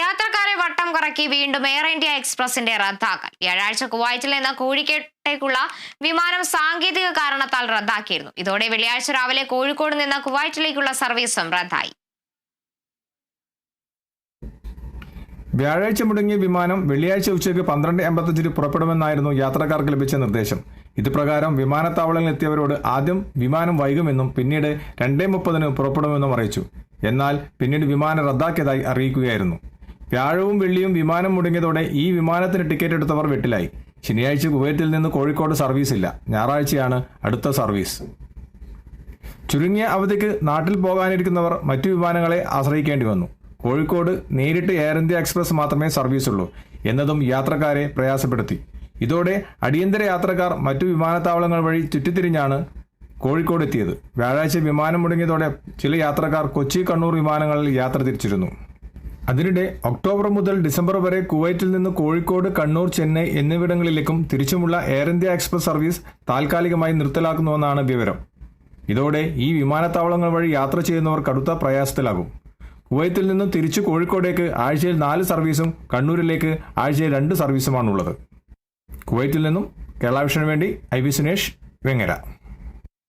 യാത്രക്കാരെ വട്ടം കുറക്കി വീണ്ടും എയർ ഇന്ത്യ എക്സ്പ്രസിന്റെ റദ്ദാക്കൽ. വ്യാഴാഴ്ച കുവൈറ്റിൽ നിന്ന് കോഴിക്കോട്ടേക്കുള്ള വിമാനം സാങ്കേതിക കാരണത്താൽ റദ്ദാക്കിയിരുന്നു. ഇതോടെ വെള്ളിയാഴ്ച രാവിലെ കോഴിക്കോട് നിന്ന് കുവൈറ്റിലേക്കുള്ള സർവീസും റദ്ദായി. വ്യാഴാഴ്ച മുടങ്ങിയ വിമാനം വെള്ളിയാഴ്ച ഉച്ചയ്ക്ക് പന്ത്രണ്ട് എൺപത്തഞ്ചിന് പുറപ്പെടുമെന്നായിരുന്നു യാത്രക്കാർക്ക് ലഭിച്ച നിർദ്ദേശം. ഇതുപ്രകാരം വിമാനത്താവളങ്ങളിൽ എത്തിയവരോട് ആദ്യം വിമാനം വൈകുമെന്നും പിന്നീട് രണ്ടേ മുപ്പതിന് പുറപ്പെടുമെന്നും അറിയിച്ചു. എന്നാൽ പിന്നീട് വിമാനം റദ്ദാക്കിയതായി അറിയിക്കുകയായിരുന്നു. വ്യാഴവും വെള്ളിയും വിമാനം മുടങ്ങിയതോടെ ഈ വിമാനത്തിന് ടിക്കറ്റ് എടുത്തവർ വെട്ടിലായി. ശനിയാഴ്ച കുവൈത്തിൽ നിന്ന് കോഴിക്കോട് സർവീസ് ഇല്ല. ഞായറാഴ്ചയാണ് അടുത്ത സർവീസ്. ചുരുങ്ങിയ അവധിക്ക് നാട്ടിൽ പോകാനിരിക്കുന്നവർ മറ്റു വിമാനങ്ങളെ ആശ്രയിക്കേണ്ടി വന്നു. കോഴിക്കോട് നേരിട്ട് എയർ ഇന്ത്യ എക്സ്പ്രസ് മാത്രമേ സർവീസ് ഉള്ളൂ എന്നതും യാത്രക്കാരെ പ്രയാസപ്പെടുത്തി. ഇതോടെ അടിയന്തര യാത്രക്കാർ മറ്റു വിമാനത്താവളങ്ങൾ വഴി ചുറ്റിത്തിരിഞ്ഞാണ് കോഴിക്കോട് എത്തിയത് വ്യാഴാഴ്ച വിമാനം മുടങ്ങിയതോടെ ചില യാത്രക്കാർ കൊച്ചി കണ്ണൂർ വിമാനങ്ങളിൽ യാത്ര തിരിച്ചിരുന്നു. അതിനിടെ ഒക്ടോബർ മുതൽ ഡിസംബർ വരെ കുവൈറ്റിൽ നിന്ന് കോഴിക്കോട് കണ്ണൂർ ചെന്നൈ എന്നിവിടങ്ങളിലേക്കും തിരിച്ചുമുള്ള എയർ ഇന്ത്യ എക്സ്പ്രസ് സർവീസ് താൽക്കാലികമായി നിർത്തലാക്കുന്നുവെന്നാണ് വിവരം. ഇതോടെ ഈ വിമാനത്താവളങ്ങൾ വഴി യാത്ര ചെയ്യുന്നവർ കടുത്ത പ്രയാസത്തിലാകും. കുവൈത്തിൽ നിന്നും തിരിച്ചു കോഴിക്കോടേക്ക് ആഴ്ചയിൽ നാല് സർവീസും കണ്ണൂരിലേക്ക് ആഴ്ചയിൽ രണ്ട് സർവീസുമാണുള്ളത്. കുവൈറ്റിൽ നിന്നും കേരള വേണ്ടി ഐ വി സുനേഷ് വെങ്ങര.